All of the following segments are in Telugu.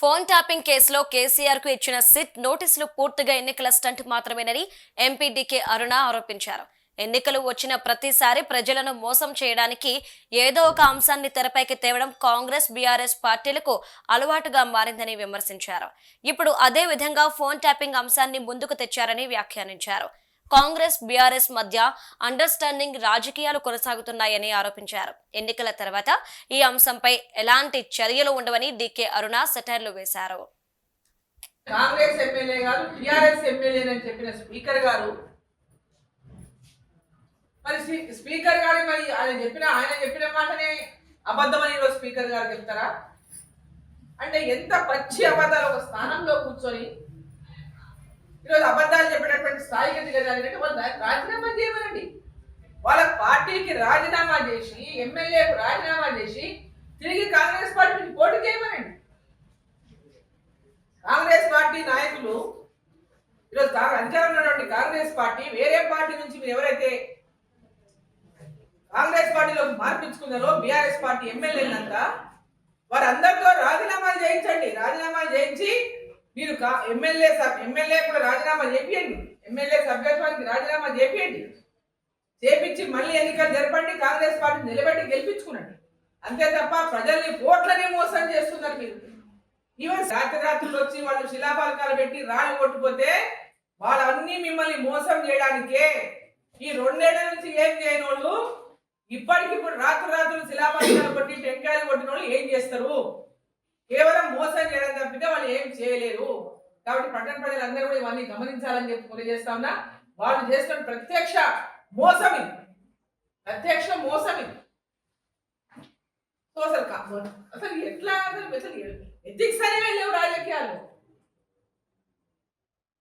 ఫోన్ ట్యాపింగ్ కేసులో కేసీఆర్కు ఇచ్చిన సిట్ నోటీసులు పూర్తిగా ఎన్నికల స్టంట్ మాత్రమేనని ఎంపీ డీకే అరుణ ఆరోపించారు. ఎన్నికలు వచ్చిన ప్రతిసారి ప్రజలను మోసం చేయడానికి ఏదో ఒక అంశాన్ని తెరపైకి తేవడం కాంగ్రెస్ బీఆర్ఎస్ పార్టీలకు అలవాటుగా మారిందని విమర్శించారు. ఇప్పుడు అదే విధంగా ఫోన్ ట్యాపింగ్ అంశాన్ని ముందుకు తెచ్చారని వ్యాఖ్యానించారు. కాంగ్రెస్ బీఆర్ఎస్ మధ్య అండర్స్టాండింగ్ రాజకీయాలు కొనసాగుతున్నాయని ఆరోపించారు. ఎన్నికల తర్వాత ఈ అంశంపై ఎలాంటి చర్యలు ఉండవని డీకే అరుణ సెటైర్లు వేశారు. కాంగ్రెస్ ఎమ్మెల్యే గారు టిఆర్ఎస్ ఎమ్మెల్యే అని చెప్పిన స్పీకర్ గారు మరి స్పీకర్ గారు మరి ఆయన చెప్పిన ఆయన చెప్పిన మాటనే అబద్ధమని ఈరోజు స్పీకర్ గారు చెప్తారా? అంటే ఎంత పచ్చి అబద్ధాలు ఒక స్థానంలో కూర్చొని ఈరోజు అబద్ధాలు స్థాయికి దిగజారినట్టు వాళ్ళు రాజీనామా చేయమనండి. వాళ్ళ పార్టీకి రాజీనామా చేసి ఎమ్మెల్యేకు రాజీనామా చేసి తిరిగి కాంగ్రెస్ పార్టీకి పోటీ చేయమనండి. కాంగ్రెస్ పార్టీ నాయకులు ఈరోజు కాంగ్రెస్ అధికారంలో ఉన్నటువంటి కాంగ్రెస్ పార్టీ వేరే పార్టీ నుంచి మీరు ఎవరైతే కాంగ్రెస్ పార్టీలో మార్పించుకున్నారో బీఆర్ఎస్ పార్టీ ఎమ్మెల్యేలంతా వారందరితో రాజీనామాలు చేయించండి. రాజీనామాలు చేయించి మీరు ఎమ్మెల్యే ఎమ్మెల్యే కూడా రాజీనామా చేయండి ఎమ్మెల్యే సభ్యత్వానికి రాజీనామా చేపియండి. చేపించి మళ్ళీ ఎన్నికలు జరపండి కాంగ్రెస్ పార్టీ నిలబెట్టి గెలిపించుకునండి. అంతే తప్ప ప్రజల్ని ఓట్లనే మోసం చేస్తున్నారు మీరు. ఈవెన్ రాత్రి రాత్రులు వచ్చి వాళ్ళు శిలాఫలకాలు పెట్టి రాళ్ళు కొట్టుపోతే వాళ్ళన్నీ మిమ్మల్ని మోసం చేయడానికే ఈ రెండేళ్ళ నుంచి ఏం చేయని వాళ్ళు ఇప్పటికిప్పుడు రాత్రి రాత్రులు శిలాఫలకాలు కొట్టి టెంకాయలు కొట్టిన వాళ్ళు ఏం చేస్తారు? కేవలం మోసం చేయడం తప్పితే వాళ్ళు ఏం చేయలేరు. కాబట్టి పట్టణ ప్రజలందరూ కూడా ఇవన్నీ గమనించాలని చెప్పి తెలియజేస్తా ఉన్నా. వాళ్ళు చేస్తున్న ప్రత్యక్ష మోసమి. ప్రత్యక్ష మోసమి. సో అసలు అసలు ఎట్లా అసలు అసలు ఎథిక్స్ అనేవి లేవు రాజకీయాలు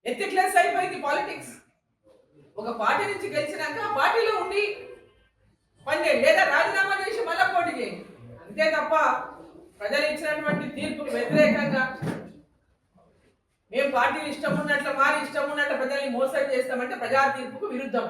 ఎథిక్లెస్ అయిపోయింది పాలిటిక్స్ ఒక పార్టీ నుంచి గెలిచినాక ఆ పార్టీలో ఉండి పనిచేయండి లేదా రాజీనామా చేసి మళ్ళా పోటీ చేయండి. అంతే తప్ప ప్రజలు ఇచ్చినటువంటి తీర్పుకు వ్యతిరేకంగా మేము పార్టీ ఇష్టం ఉన్నట్లు మారి ఇష్టం ఉన్నట్లు ప్రజల్ని మోసం చేస్తామంటే ప్రజా తీర్పుకు విరుద్ధం.